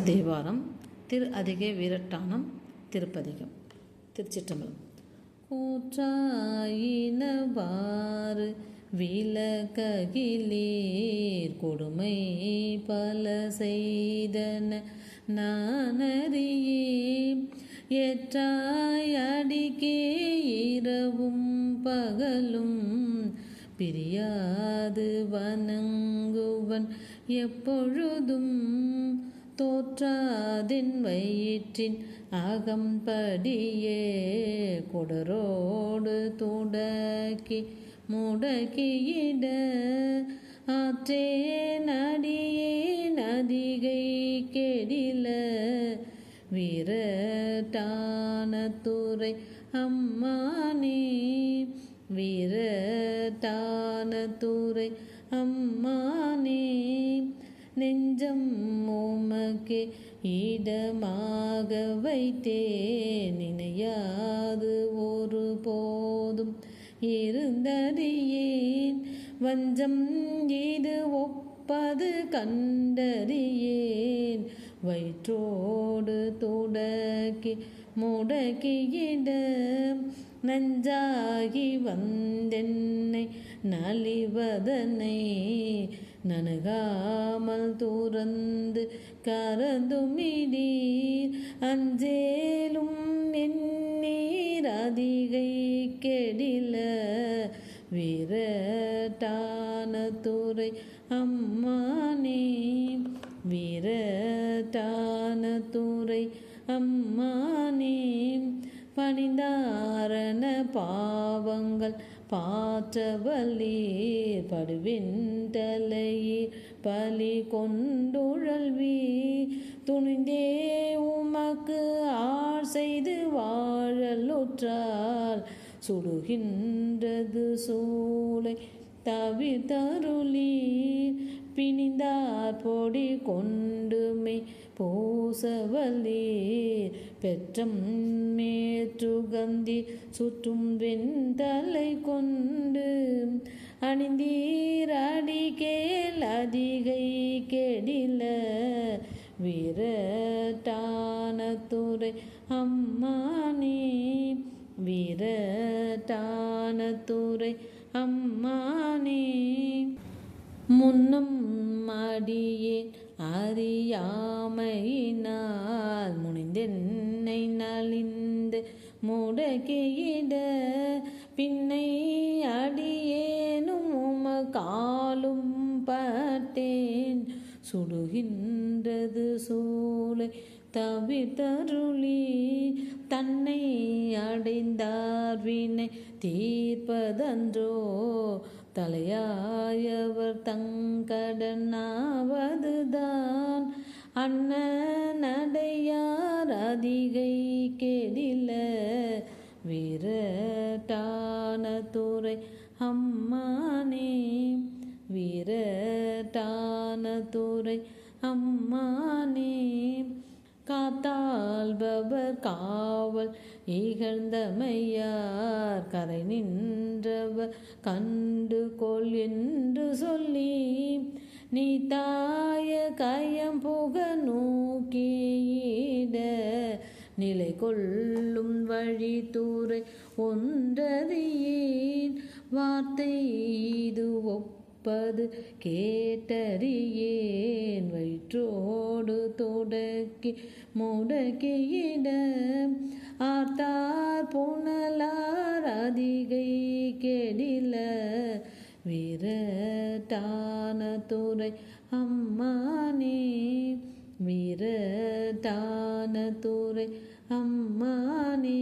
தேவாரம் திரு அதிகை வீரட்டானம் திருப்பதிகம் திருச்சிற்றம்பலம். கூற்றாயினவாறு விலககிலீர் கொடுமை பல செய்தன நானறியே எற்றாயடிக்கே இரவும் பகலும் பிரியாது வணங்குவன் எப்பொழுதும் தோற்றாதின் வயிற்றின் அகம்படியே கொடரோடு துடக்கி முடக்கியிட. ஆற்றே நடியே நதிகை கெடில. வீரட்டான துறை அம்மானே வீரட்டான துறை அம்மானே. நெஞ்சம் உமக்கு இடமாக வைத்தே நினையாது ஒரு போதும் இருந்தறியேன் வஞ்சம் இது ஒப்பது கண்டறியேன் வயிற்றோடு தொடக்கி முடக்கியிட நஞ்சாகி வந்தென்னை நலிவதனை நணுகாமல் துறந்து கரந்துமிடீர் அஞ்சேலும் எண்ணீர் அதிகை கெடில வீரட்டான துறை அம்மானே வீரட்டான துறை அம்மானே பணிந்தாரண பாவங்கள் பாற்றவல்லீர் படுவின் தலையீர் பலி கொண்டுழல்வி. துணிந்தே உமக்கு ஆர் செய்து வாழலுற்றால் சுடுகின்றது சூளை தவிதருளி பிணிந்தார் பொடி கொண்டுமை பூசவல்லீர் பெற்றம் மேற்றுகந்தி சுற்றும் வெண்தலை கொண்டு அணிந்தீராடி கேள் அதிகை கெடில வீரட்டான துறை அம்மானே வீரட்டான துறை அம்மானே. முன்னம் சுடுகின்றது சூளை தவித்தருளி தன்னை அடைந்தார் வினை தீர்ப்பதன்றோ தலையாயவர் தங்கடனாவதுதான். அண்ண நடையார் அதிகை கெடில வீரட்டான துறை அம்மானே. வீரட்டான துறை அம்மானே காத்தாள்பவர் காவல் இகழ்ந்தமையார் கரை நின்றவர் கண்டு கொள் என்று சொல்லி நீ தாய கயம் புக நோக்கியிட நிலை கொள்ளும் வழி தூரை ஒன்றறியேன். வார்த்தை இது ஒப்பது கேட்டறியேன். வயிற்றோடு தொடக்கி முடக்கியிடம் ஆர்த்தார் புனலார் அதிகை கெடில வீரட்டான துறை அம்மானே. வீரட்டான துறை அம்மானே.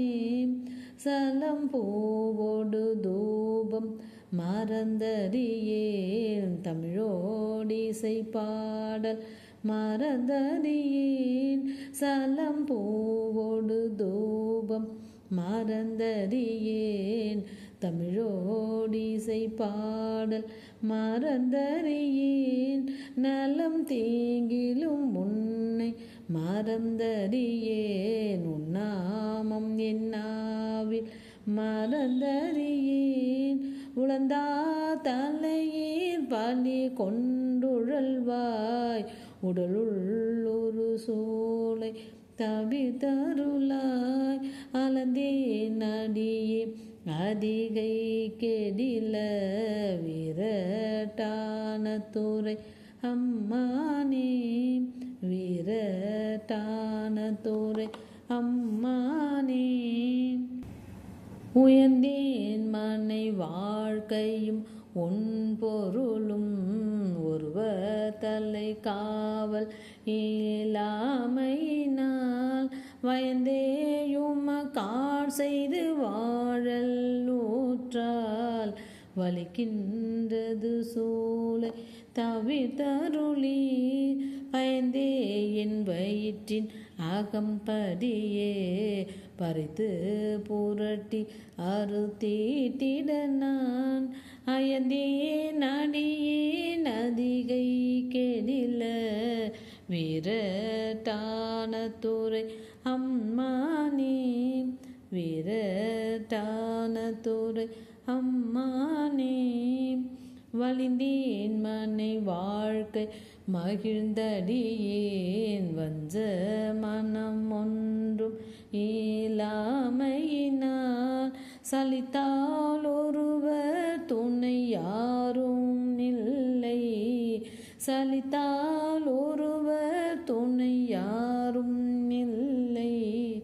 சலம் போவோடு தூபம் மறந்தறியேன் தமிழோடிசை பாடல் மறந்தறியேன் சலம் பூவோடு தூபம் மறந்தறியேன் தமிழோடிசை பாடல் மறந்தறியேன் நலம் தீங்கிலும் உன்னை மறந்தறியேன் உன்னாமம் என்னாவில் மறந்தறியேன் உழந்தா தலையீர் பலி கொண்டுழல்வாய். உடலுள் ஒரு சோலை தவித்தருளாய் அலந்தே நடியே அதிகை கெடில விரட்டான துறை அம்மானே விரட்டான துறை அம்மானே. உயர்ந்தேன் மனை வாழ்க்கையும் உன் பொருளும் ஒருவர் தலை காவல் இயலாமையினால் வயந்தேயும் கார் செய்து வாழல் ஊற்றால் வலிக்கின்றது சூளை தவித்தருளி பயந்தே என் வயிற்றின் அகம்படியே பறித்து புரட்டி அறுத்தீட்டிட நான். அயந்தே நடியே நதிகை கெடில வீரட்டான துறை அம்மானே வலிந்தேன் மனை வாழ்க்கை மகிழ்ந்தடியேன். வஞ்ச மனம் ஒன்றும் இயலாமையினால் சலித்தால் ஒருவர் துணை யாரும் இல்லை. சலித்தால் ஒருவர் துணை யாரும் இல்லை.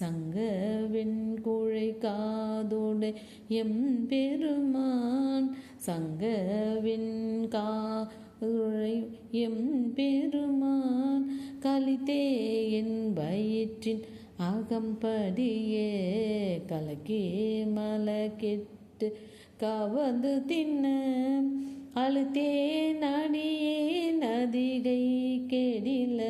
சங்கவின் கூட காதோடு எம் பெருமான் சங்கவின் காதுழை எம் பெருமான் கலித்தே என் வயிற்றின் அகம்படியே கலக்கி மலக்கிட்டு கவந்து தின்ன அழுத்தே நடியே நதிகை கெடில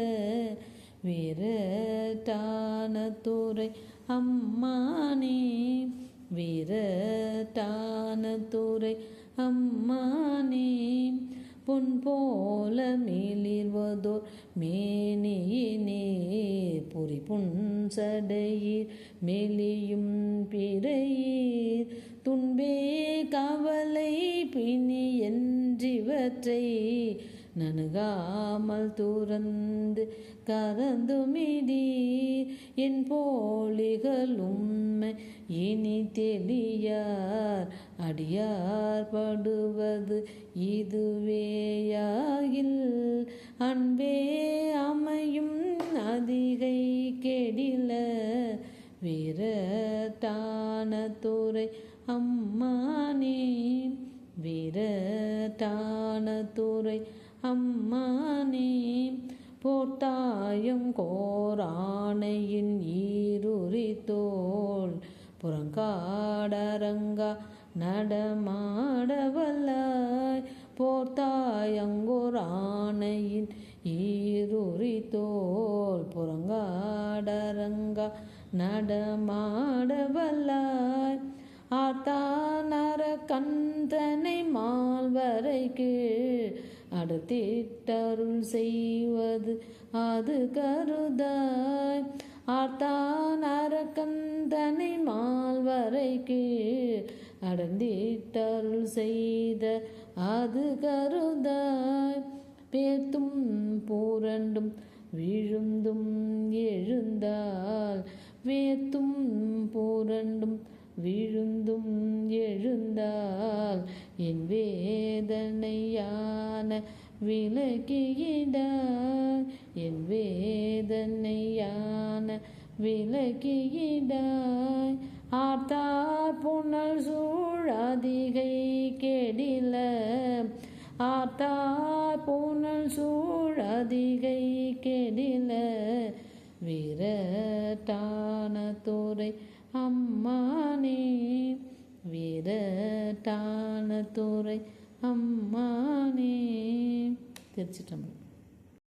வீரட்டான துறை அம்மானே விரட்டான துறை அம்மானே பொன் போல மேலிர்வதோர் மேனியினே பொறி புன்சடையீர் மெலியும் பிறையீர். துன்பே கவலை பிணி என்றிவற்றை நணுகாமல் துறந்து கரந்துமிடீர் என் போலிகள் உண்மை இனி தெளியார் அடியார் படுவது இதுவேயாகில். அன்பே அமையும் அதிகை கெடில வீரத்தான துறை அம்மானே வீரத்தான துறை அம்மானே போர்த்தாயும் கோராணையின் ஈருரி தோல் புறங்காடரங்கா நடமாடவல்லாய் போர்த்தாயங்கோராணையின் ஈருரி தோல் புறங்காடரங்கா நடமாடவல்லாய் ஆத்தானர கந்தனை மால்வரை கீழ் அடுத்திட்டருள் செய்வது அது கருதாய். ஆர்த்தான் அரக்கந்தனை மால்வரைக்கு அடர்ந்திட்டருள் செய்த அது கருதாய். பேத்தும் பூரண்டும் விழுந்தும் எழுந்தால் வேத்தும் பூரண்டும் விழுந்தும் எழுந்தால் என் வேதனையான விலகியிடாய். என் வேதனையான விலகியிடாய். ஆர்த்தார் புனல் சூழாதிகை கெடில. ஆர்த்தார் புனல் சூழாதிகை கெடில. வீரட்டான துறை அம்மானே விரட்டான துறை அம்மானே திருச்சிட்டம்பலம்